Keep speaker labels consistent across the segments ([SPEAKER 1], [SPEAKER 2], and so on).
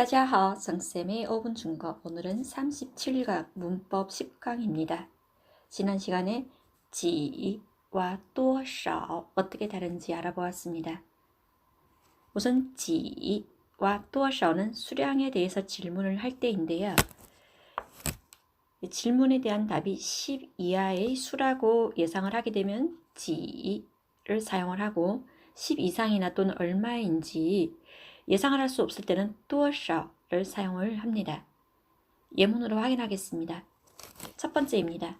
[SPEAKER 1] 大家好, 정쌤의 5분 중거. 오늘은 37강 문법 10강입니다. 지난 시간에 지와 多少 어떻게 다른지 알아보았습니다. 우선 지와 多少는 수량에 대해서 질문을 할 때인데요. 질문에 대한 답이 10 이하의 수라고 예상을 하게 되면 지를 사용을 하고 10 이상이나 또는 얼마인지 예상을 할 수 없을 때는 多少를 사용을 합니다. 예문으로 확인하겠습니다. 첫 번째입니다.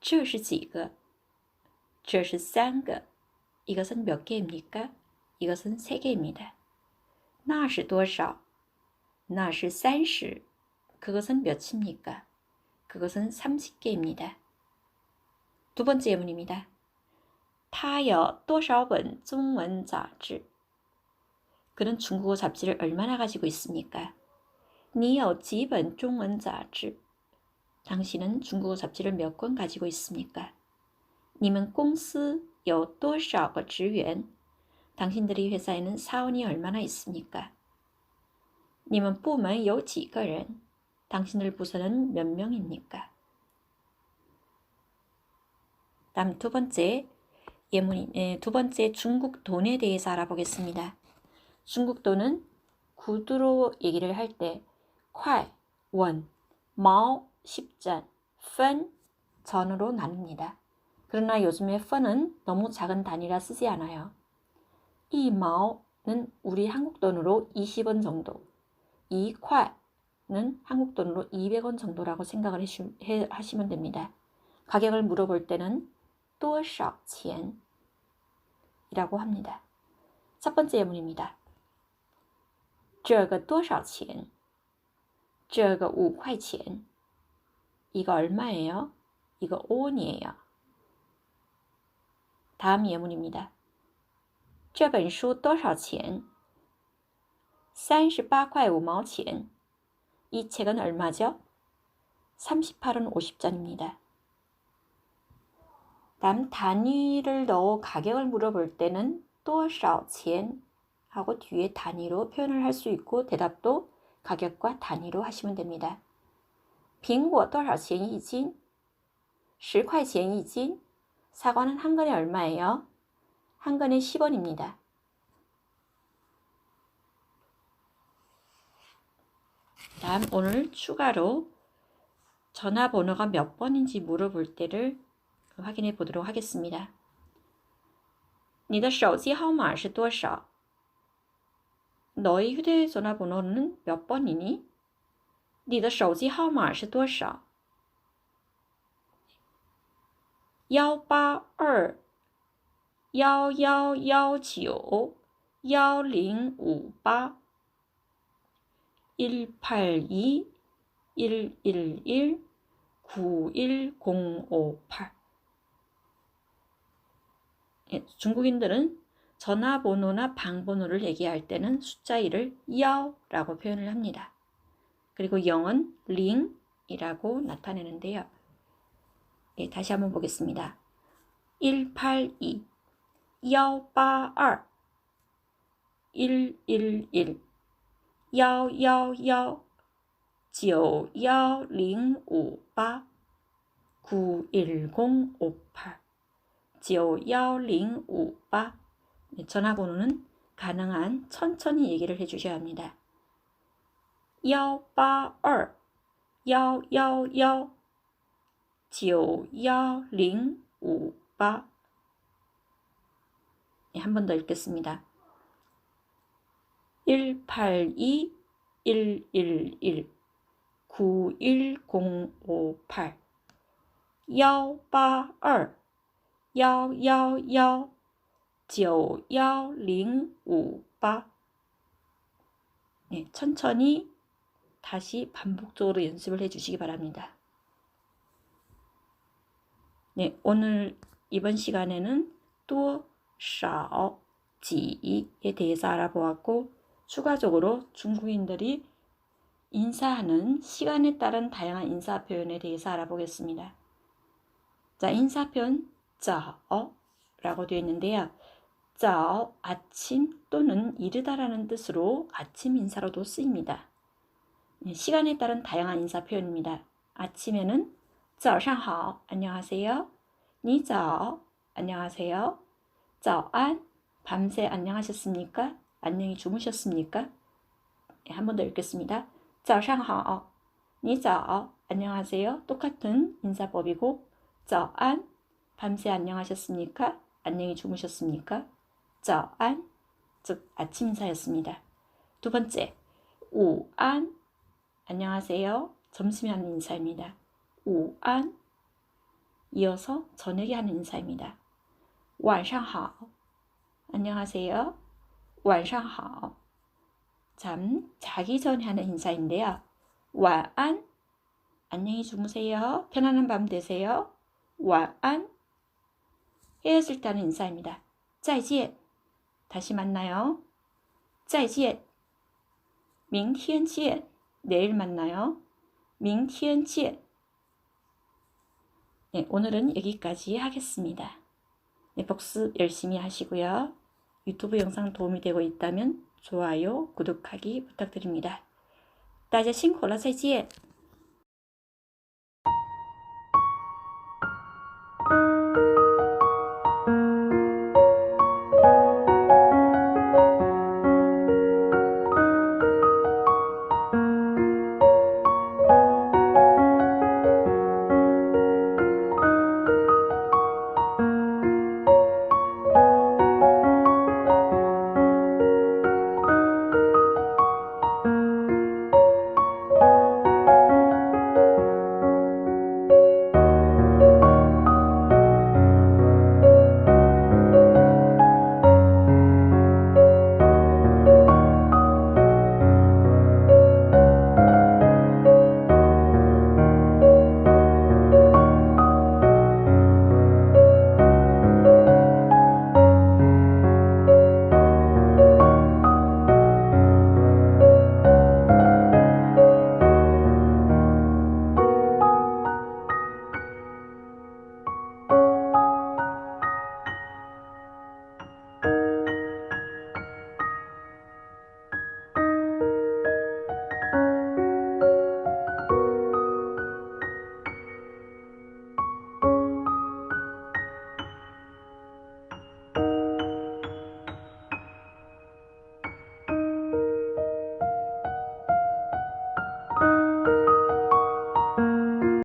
[SPEAKER 1] 这是几个?这是三个. 이것은 몇 개입니까? 이것은 세 개입니다. 那是多少?那是三十. 그것은 몇입니까? 그것은 30개입니다. 두 번째 예문입니다. 他有多少本中文杂志? 그는 중국어 잡지를 얼마나 가지고 있습니까? 你有几本中文杂志? 당신은 중국어 잡지를 몇 권 가지고 있습니까? 你们公司有多少个职员? 당신들의 회사에는 사원이 얼마나 있습니까? 你们部门有几个人? 당신들 부서는 몇 명입니까? 다음 두 번째 예문 예, 두 번째 중국 돈에 대해서 알아보겠습니다. 중국 돈은 구두로 얘기를 할 때, 快, 원, 毛, 십잔, 分, 전으로 나눕니다. 그러나 요즘에 分은 너무 작은 단위라 쓰지 않아요. 이 마오는 우리 한국 돈으로 20원 정도, 이 快는 한국 돈으로 200원 정도라고 생각을 해주, 해, 하시면 됩니다. 가격을 물어볼 때는 多少钱? 이라고 합니다. 첫 번째 예문입니다. 这个多少钱?这个五块钱. 이거 얼마예요? 이거 5원이에요. 다음 예문입니다. 这本书多少钱?38块5毛钱. 이 책은 얼마죠? 38원 50전입니다. 다음 단위를 넣어 가격을 물어볼 때는 多少钱 하고 뒤에 단위로 표현을 할 수 있고 대답도 가격과 단위로 하시면 됩니다. 苹果多少钱一斤? 10块钱一斤. 사과는 한 근에 얼마예요? 한 근에 10원입니다. 다음 오늘 추가로 전화번호가 몇 번인지 물어볼 때를 확인해 보도록 하겠습니다. 你的手机号码是多少? 너의 휴대전화 번호는 몇 번이니? 你的手机号码是多少? 182 1119 1058 182 111 91058 중국인들은 전화번호나 방번호를 얘기할 때는 숫자 1을 여라고 표현을 합니다. 그리고 0은 링이라고 나타내는데요. 예, 다시 한번 보겠습니다. 182 182 111 111 91058 91058 91058 전화번호는 가능한 천천히 얘기를 해주셔야 합니다. 182 111 91058 한번 더 읽겠습니다. 182 111 91058 182 111 91058 네, 천천히 다시 반복적으로 연습을 해 주시기 바랍니다. 네, 오늘 이번 시간에는 또 샤오 지에 대해서 알아보았고 추가적으로 중국인들이 인사하는 시간에 따른 다양한 인사 표현에 대해서 알아보겠습니다. 자, 인사 표현 자어 라고 되어 있는데요. 자, 아침 또는 이르다라는 뜻으로 아침 인사로도 쓰입니다. 네, 시간에 따른 다양한 인사 표현입니다. 아침에는 早上好, 안녕하세요. 你早, 안녕하세요. 早安, 밤새 안녕하셨습니까? 안녕히 주무셨습니까? 네, 한 번 더 읽겠습니다. 早上好,你早, 안녕하세요. 똑같은 인사법이고 早安, 밤새 안녕하셨습니까? 안녕히 주무셨습니까? 早安, 즉 아침 인사였습니다. 두 번째, 午安, 안녕하세요. 점심에 하는 인사입니다. 午安. 이어서 저녁에 하는 인사입니다. 晚上好. 안녕하세요. 晚上好. 잠 자기 전에 하는 인사인데요. 晚安. 안녕히 주무세요. 편안한 밤 되세요. 晚安. 헤어질 때 하는 인사입니다. 再见. 다시 만나요. 再见.明天见. 내일 만나요. 明天见. 네, 오늘은 여기까지 하겠습니다. 네, 복습 열심히 하시고요. 유튜브 영상 도움이 되고 있다면 좋아요, 구독하기 부탁드립니다. 大家辛苦了，再见。